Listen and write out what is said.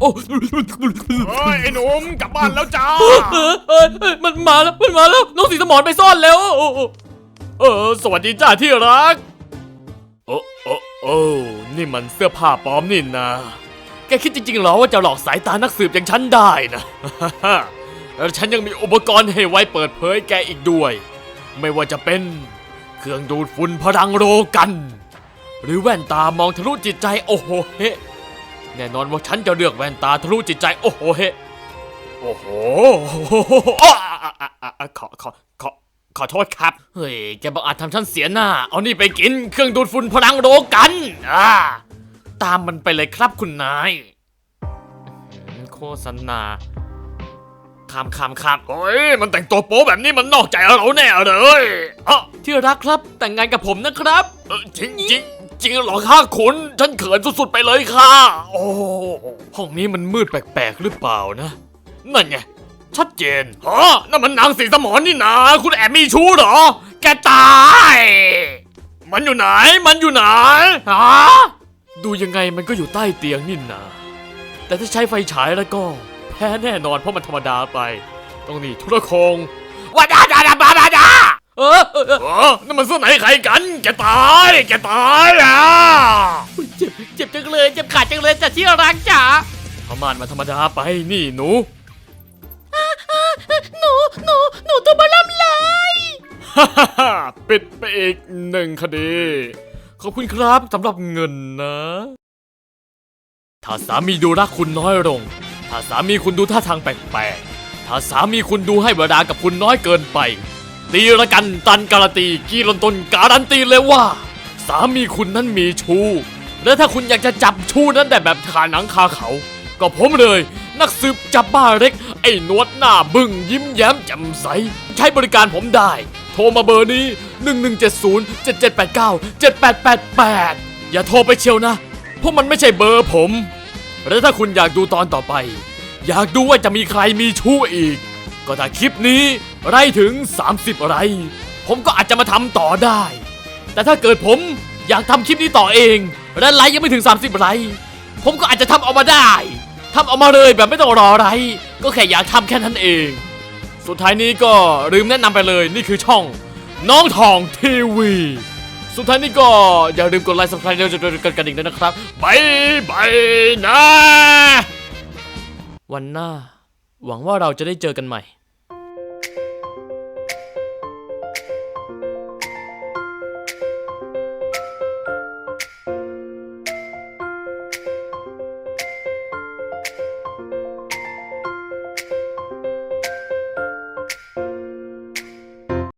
โอ้เฮ้ยไอ้หนุ่มกลับบ้านแล้วจ้า เออเออเออมันมาแล้วมันมาแล้วน้องสีสมอนไปซ่อนแล้วโอ้โอ้เออ สวัสดีจ้าที่รัก โอ้โอ้โอ้นี่มันเสื้อผ้าปลอมนี่นะ แกคิดจริงๆเหรอว่าจะหลอกสายตานักสืบอย่างฉันได้นะ แล้วฉันยังมีอุปกรณ์ให้ไว้เปิดเผยแกอีกด้วย ไม่ว่าจะเป็น เครื่องดูดฝุ่นพลังโรกัน หรือแว่นตามองทะลุจิตใจโอ้โหเฮ แน่นอนว่าฉันจะเลือกแว่นตาทะลุจิตใจ โอ้โหเฮโอ้โหอ้าอะอะอะอะขอขอขอขอโทษครับ เฮ้ย แกบอกอาจทำฉันเสียหน้า เอานี่ไปกินเครื่องดูดฝุ่นพลังโรกันอ่าตามมันไปเลยครับคุณนาย โฆษณาคำคำคำเฮ้ย มันแต่งตัวโป๊แบบนี้มันนอกใจเราแน่เลยเอ้าที่รักครับแต่งงานกับผมนะครับจริงจริง จริงเหรอข้าคุณฉันเขินสุดๆไปเลยค่ะ โอ้ห้องนี้มันมืดแปลกๆหรือเปล่านะ นั่นไง ชัดเจนฮะนั่นมันนางสีสมอนนี่นาคุณแอบมีชู้เหรอ แกตาย มันอยู่ไหน มันอยู่ไหนฮะดูยังไงมันก็อยู่ใต้เตียงนี่นาแต่ถ้าใช้ไฟฉายแล้วก็แพ้แน่นอนเพราะมันธรรมดาไป ต้องนี่ทุรโคงว่าดาดาดาบาดาดา เออเออเออเออนั่นมันเสื้อไหนใครกันแกตายแกตายอะเจ็บเจ็บจังเลยเจ็บขาดจังเลยจ้ะที่รักจ๋าพม่านมาธรรมดาไปนี่หนู หนูหนูหนูตัวบลำเลย ฮ่าฮ่าฮ่าปิดไปอีกหนึ่งคดี ขอบคุณครับสำหรับเงินนะ ถ้าสามีดูรักคุณน้อยลง ถ้าสามีคุณดูท่าทางแปลกๆ ถ้าสามีคุณดูให้เวลากับคุณน้อยเกินไป ตีละกันตันการันตีกีรันตนการันตีเลยว่า สามีคุณนั้นมีชู้และถ้าคุณอยากจะจับชู้นั้นได้แบบคาหนังคาเขา ก็ผมเลย นักสืบจับบ้าเล็ก ไอ้นวดหน้าบึ้งยิ้มแย้มแจ่มใส ใช้บริการผมได้ โทรมาเบอร์นี้ 1170 7789 7888 อย่าโทรไปเชียวนะ เพราะมันไม่ใช่เบอร์ผม และถ้าคุณอยากดูตอนต่อไป อยากดูว่าจะมีใครมีชู้อีก ก็ถ้าคลิปนี้ไล่ถึง 30 ไร ผมก็อาจจะมาทำต่อได้ แต่ถ้าเกิดผมอยากทำคลิปนี้ต่อเอง และไลค์ยังไม่ถึง 30 ไร ผมก็อาจจะทำออกมาได้ทำออกมาเลยแบบไม่ต้องรอไร ก็แค่อยากทำแค่นั้นเอง สุดท้ายนี้ก็ลืมแนะนำไปเลยนี่คือช่อง น้องทองทีวีสุดท้ายนี้ก็อย่าลืมกดไลค์ subscribe แล้วจะกันกันอีกด้วยนะครับไปไปนะ วันหน้า หวังว่าเราจะได้เจอกันใหม่